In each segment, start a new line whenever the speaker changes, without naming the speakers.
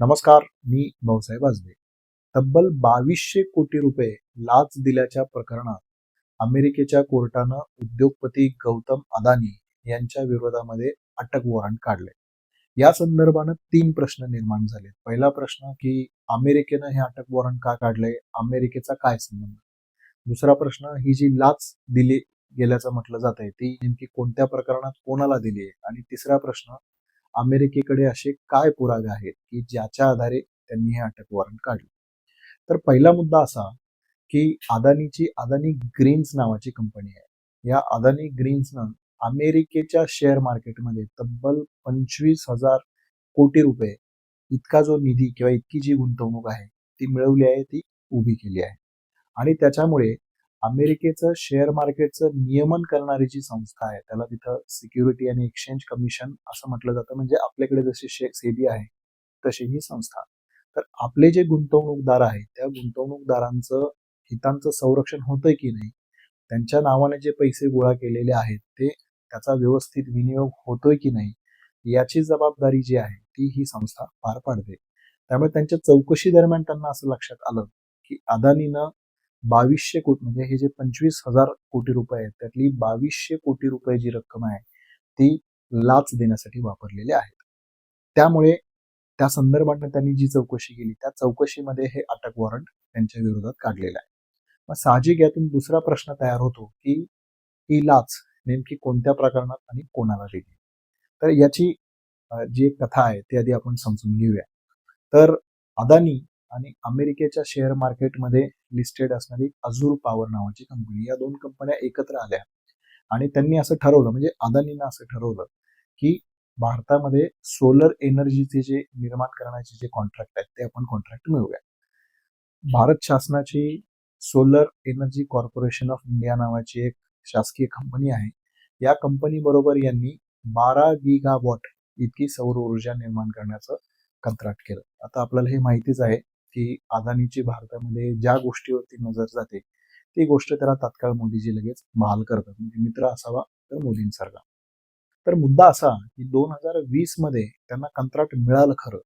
नमस्कार मी भाऊसाहेब आजबे. तब्बल बावीसशे कोटी रुपये लाच दिल्याच्या प्रकरणात अमेरिकेच्या कोर्टानं उद्योगपती गौतम अदानी यांच्या विरोधामध्ये अटक वॉरंट काढले. या संदर्भानं तीन प्रश्न निर्माण झाले पहिला प्रश्न की अमेरिकेनं हे अटक वॉरंट का काढले? अमेरिकेचा काय संबंध? दुसरा प्रश्न ही जी लाच दिली गेल्याचं म्हटलं जात आहे ती नेमकी कोणत्या प्रकरणात कोणाला दिली आहे आणि तिसरा प्रश्न अमेरिकेकडे असे काय पुरावे आहेत की ज्याच्या आधारे त्यांनी हे अटक वॉरंट काढलं? तर पहिला मुद्दा असा की अदानीची अदानी ग्रीन्स नावाची कंपनी आहे. या अदानी ग्रीन्सनं अमेरिकेच्या शेअर मार्केटमध्ये तब्बल पंचवीस हजार कोटी रुपये इतका जो निधी किंवा इतकी जी गुंतवणूक आहे ती मिळवली आहे ती उभी केली आहे. आणि त्याच्यामुळे अमेरिकेचं शेअर मार्केटचं नियमन करणारी जी संस्था आहे त्याला तिथं सिक्युरिटी आणि एक्सचेंज कमिशन असं म्हटलं जातं. म्हणजे आपल्याकडे जशी सेबी आहे तशी ही संस्था. तर आपले जे गुंतवणूकदार आहेत त्या गुंतवणूकदारांचं हितांचं संरक्षण होतंय की नाही त्यांच्या नावाने जे पैसे गोळा केलेले आहेत ते त्याचा व्यवस्थित विनियोग होतोय की नाही याची जबाबदारी जी आहे ती ही संस्था पार पाडते. त्यामुळे त्यांच्या चौकशी दरम्यान त्यांना असं लक्षात आलं की अदानीनं बावीसशे कोटी म्हणजे हे जे पंचवीस हजार कोटी रुपये आहेत त्यातली बावीसशे कोटी रुपये जी रक्कम आहे ती लाच देण्यासाठी वापरलेली आहेत. त्यामुळे त्या संदर्भाने त्यांनी जी चौकशी केली त्या चौकशीमध्ये हे अटक वॉरंट त्यांच्या विरोधात काढलेलं आहे. मग साहजिक यातून दुसरा प्रश्न तयार होतो की ही लाच नेमकी कोणत्या प्रकरणात आणि कोणाला दिली? तर याची जी एक कथा आहे ती आधी आपण समजून घेऊया. तर अदानी आणि अमेरिकेच्या शेअर मार्केटमध्ये लिस्टेड असणारी अजूर पॉवर नावाची कंपनी या दोन कंपन्या एकत्र आल्या. आणि त्यांनी असं ठरवलं म्हणजे अदानीनं असं ठरवलं की भारतामध्ये सोलर एनर्जीचे जे निर्माण करण्याचे जे कॉन्ट्रॅक्ट आहेत ते आपण कॉन्ट्रॅक्ट मिळूया भारत शासनाची solar energy corporation of India नावाची एक शासकीय कंपनी आहे. या कंपनी बरोबर यांनी बारा गिगा वॉट इतकी सौर ऊर्जा निर्माण करण्याचं कंत्राट केलं. आता आपल्याला हे माहितीच आहे की अदानीची भारतामध्ये ज्या गोष्टीवरती नजर जाते ती गोष्ट त्याला तात्काळ मोदीजी लगेच बहाल करतात. म्हणजे मित्र असावा तर मोदींसारखा. तर मुद्दा असा की दोन हजार वीसमध्ये त्यांना कंत्राट मिळालं खरं.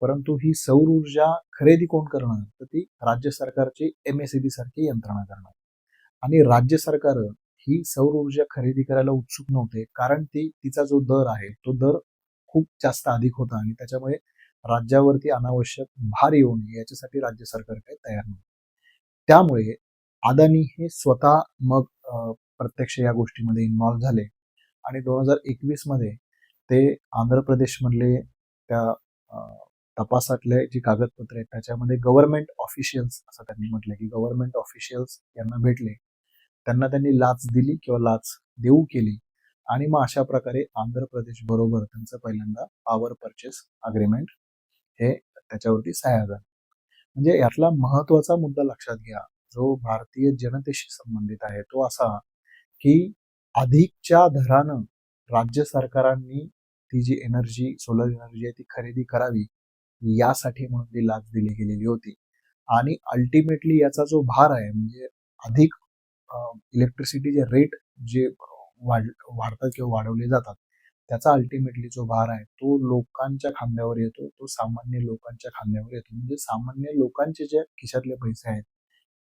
परंतु ही सौर ऊर्जा खरेदी कोण करणार? तर ती राज्य सरकारची एम एस बी सारखी यंत्रणा करणार. आणि राज्य सरकार ही सौर ऊर्जा खरेदी करायला उत्सुक नव्हते कारण ती तिचा जो दर आहे तो दर खूप जास्त अधिक होता. आणि त्याच्यामुळे राज्यावरती अनावश्यक भार येऊ नये याच्यासाठी राज्य सरकार काही तयार नाही. त्यामुळे अदानी हे स्वतः मग प्रत्यक्ष या गोष्टीमध्ये इन्व्हॉल्व्ह झाले. आणि दोन हजार एकवीसमध्ये ते आंध्र प्रदेशमधले त्या तपासातले जी कागदपत्र आहेत त्याच्यामध्ये गव्हर्नमेंट ऑफिशियल्स असं त्यांनी म्हटलं की गव्हर्नमेंट ऑफिशियल्स यांना भेटले. त्यांना त्यांनी लाच दिली किंवा लाच देऊ केली. आणि मग अशा प्रकारे आंध्र प्रदेश बरोबर त्यांचं पहिल्यांदा पॉवर परचेस अग्रीमेंट हे त्याच्यावरती सह्या झालं म्हणजे यातला महत्त्वाचा मुद्दा लक्षात घ्या. जो भारतीय जनतेशी संबंधित आहे तो असा की अधिकच्या दरानं राज्य सरकारांनी ती जी एनर्जी सोलर एनर्जी आहे ती खरेदी करावी यासाठी म्हणून ती लाच दिली गेलेली होती. आणि अल्टिमेटली याचा जो भार आहे म्हणजे अधिक इलेक्ट्रिसिटीचे रेट जे वाढ वाढतात किंवा वाढवले जातात त्याचा अल्टिमेटली जो भार आहे तो लोकांच्या खांद्यावर येतो तो सामान्य लोकांच्या खांद्यावर येतो. म्हणजे सामान्य लोकांचे जे खिशातले पैसे आहेत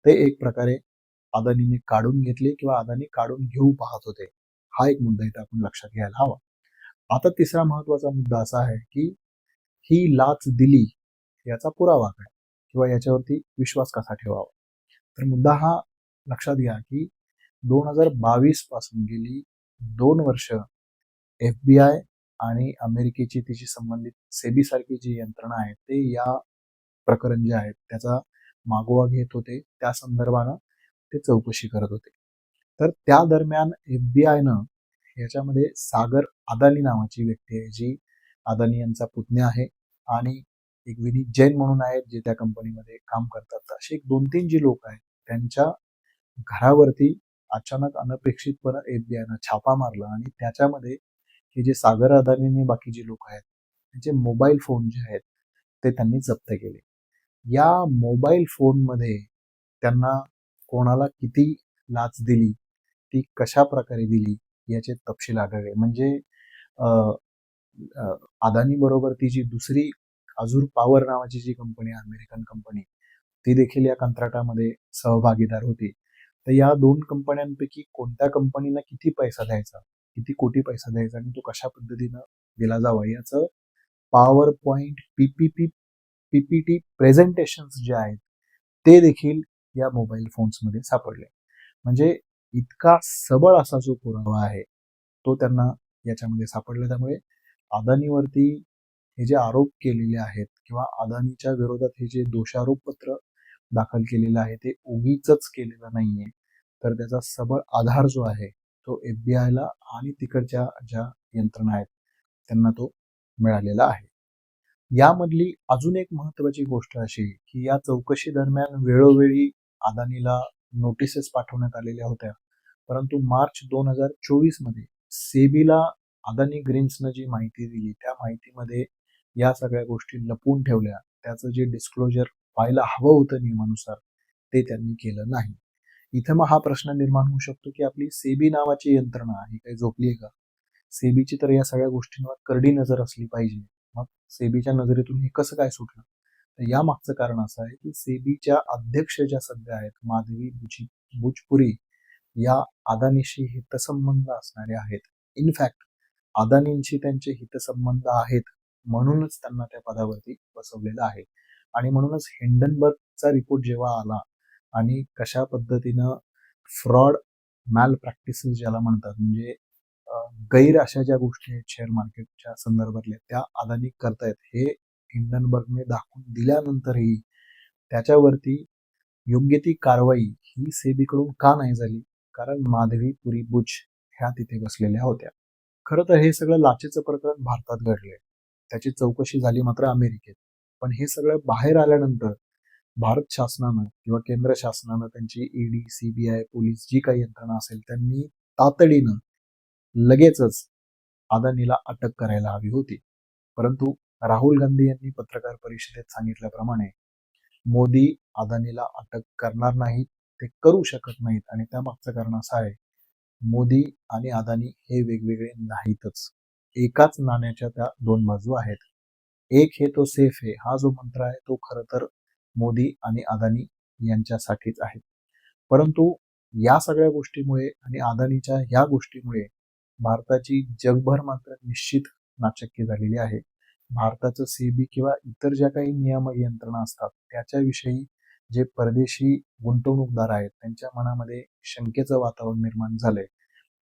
ते एक प्रकारे अदानीने काढून घेतले किंवा अदानी काढून घेऊ पाहत होते. हा एक मुद्दा इथे आपण लक्षात घ्यायला हवा. आता तिसरा महत्त्वाचा मुद्दा असा आहे की ही लाच दिली याचा पुरावा काय? किंवा याच्यावरती विश्वास कसा ठेवावा? तर मुद्दा हा लक्षात घ्या की दोन हजार बावीसपासून गेली दोन वर्ष एफ बी आय आणि अमेरिकेची तिची संबंधित सेबी सारखी जी यंत्रणा आहे ते या प्रकरण जे आहेत त्याचा मागोवा घेत होते. त्या संदर्भानं ते चौकशी करत होते. तर त्या दरम्यान एफ बी आयनं याच्यामध्ये सागर अदानी नावाची व्यक्ती आहे जी अदानी यांचा पुतण्या आहे आणि एक विनीत जैन म्हणून आहेत जे त्या कंपनीमध्ये काम करतात. असे एक दोन तीन जी लोक आहेत त्यांच्या घरावरती अचानक अनपेक्षितपणे एफ बी आयनं छापा मारला आणि त्याच्यामध्ये हे जे सागर अदानी बाकी जे लोक आहेत त्यांचे मोबाईल फोन जे आहेत ते त्यांनी जप्त केले. या मोबाईल फोनमध्ये त्यांना कोणाला किती लाच दिली ती कशा प्रकारे दिली याचे तपशील आढळले. म्हणजे अदानी बरोबर ती जी दुसरी अजूर पॉवर नावाची जी कंपनी आहे अमेरिकन कंपनी ती देखील या कंत्राटामध्ये सहभागीदार होती. तर या दोन कंपन्यांपैकी कोणत्या कंपनीला किती पैसा द्यायचा? किती कोटी पैसा द्यायचा आणि तो कशा पद्धतीनं दिला जावा याचं power point PPP PPT presentation जे आहेत ते देखील या मोबाईल फोन्समध्ये सापडले. म्हणजे इतका सबळ असा जो पुरावा आहे तो त्यांना याच्यामध्ये सापडला. त्यामुळे अदानीवरती हे जे आरोप केलेले आहेत किंवा अदानीच्या विरोधात हे जे दोषारोप पत्र दाखल केलेलं आहे ते उगीच केलेलं नाहीये. तर त्याचा सबळ आधार जो आहे तो एफबीआयला आणि तिकडच्या ज्या यंत्रणा आहेत त्यांना तो मिळालेला आहे. यामधली अजून एक महत्वाची गोष्ट अशी की या चौकशी दरम्यान वेळोवेळी अदानीला नोटिसेस पाठवण्यात आलेल्या होत्या. परंतु मार्च दोन हजार चोवीसमध्ये सेबीला अदानी ग्रीन्सनं जी माहिती दिली त्या माहितीमध्ये या सगळ्या गोष्टी लपवून ठेवल्या. त्याचं जे डिस्क्लोजर व्हायला हवं होतं नियमानुसार ते त्यांनी केलं नाही. इथं मग हा प्रश्न निर्माण होऊ शकतो की आपली सेबी नावाची यंत्रणा ही काही झोपली आहे का? सेबीची तर या सगळ्या गोष्टींवर करडी नजर असली पाहिजे. मग सेबीच्या नजरेतून हे कसं काय सुटलं? तर या मागचं कारण असं आहे की सेबीच्या अध्यक्ष ज्या सध्या आहेत माधवी बुची भुजपुरी या अदानीशी हितसंबंध असणारे आहेत. इनफॅक्ट अदानींशी त्यांचे हितसंबंध आहेत म्हणूनच त्यांना त्या पदावरती बसवलेलं आहे. आणि म्हणूनच हिंडनबर्गचा रिपोर्ट जेव्हा आला आणि कशा पद्धतीनं फ्रॉड मॅल प्रॅक्टिसेस ज्याला म्हणतात म्हणजे गैर अशा ज्या गोष्टी आहेत शेअर मार्केटच्या संदर्भातल्या त्या अदानी करतायत हे हिंडनबर्गने दाखवून दिल्यानंतरही त्याच्यावरती योग्य ती कारवाई ही सेबीकडून का नाही झाली? कारण माधवी पुरी बुच ह्या तिथे बसलेल्या होत्या. खरं तर हे सगळं लाचेचं प्रकरण भारतात घडलंय. त्याची चौकशी झाली मात्र अमेरिकेत. पण हे सगळं बाहेर आल्यानंतर भारत शासनानं किंवा केंद्र शासनानं त्यांची ईडी सीबीआय पोलीस जी काही यंत्रणा असेल त्यांनी तातडीनं लगेचच अदानीला अटक करायला हवी होती. परंतु राहुल गांधी यांनी पत्रकार परिषदेत सांगितल्याप्रमाणे मोदी अदानीला अटक करणार नाहीत ते करू शकत नाहीत आणि त्यामागचं कारण असं आहे मोदी आणि अदानी हे वेगवेगळे नाहीतच. एकाच नाण्याच्या त्या दोन बाजू आहेत. एक हे तो सेफ आहे हा जो मंत्र आहे तो खरं तर मोदी आणि अदानी यांच्यासाठीच आहे परंतु या सगळ्या गोष्टीमुळे आणि अदानीच्या ह्या गोष्टीमुळे भारताची जगभर मात्र निश्चित नाचक्की झालेली आहे. भारताचं सेबी किंवा इतर ज्या काही नियामक यंत्रणा असतात त्याच्याविषयी जे परदेशी गुंतवणूकदार आहेत त्यांच्या मनामध्ये शंकेचं वातावरण निर्माण झालंय.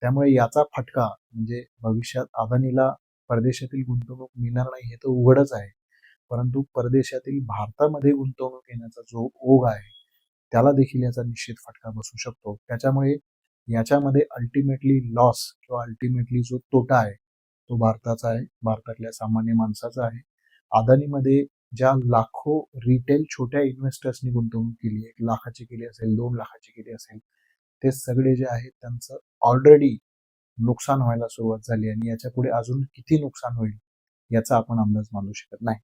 त्यामुळे याचा फटका म्हणजे भविष्यात अदानीला परदेशातील गुंतवणूक मिळणार नाही हे तर उघडच आहे. परंतु परदेशातील भारतामध्ये गुंतवणूक येण्याचा जो ओघ आहे त्याला देखील याचा निश्चित फटका बसू शकतो. त्याच्यामुळे याच्यामध्ये अल्टिमेटली लॉस किंवा अल्टिमेटली जो तोटा आहे तो भारताचा आहे भारतातल्या सामान्य माणसाचा आहे. अदानीमध्ये ज्या लाखो रिटेल छोट्या इन्व्हेस्टर्सनी गुंतवणूक केली एक लाखाची केली असेल दोन लाखाची केली असेल ते सगळे जे आहेत त्यांचं ऑलरेडी नुकसान व्हायला सुरुवात झाली आणि याच्यापुढे अजून किती नुकसान होईल याचा आपण अंदाज मानू शकत नाही.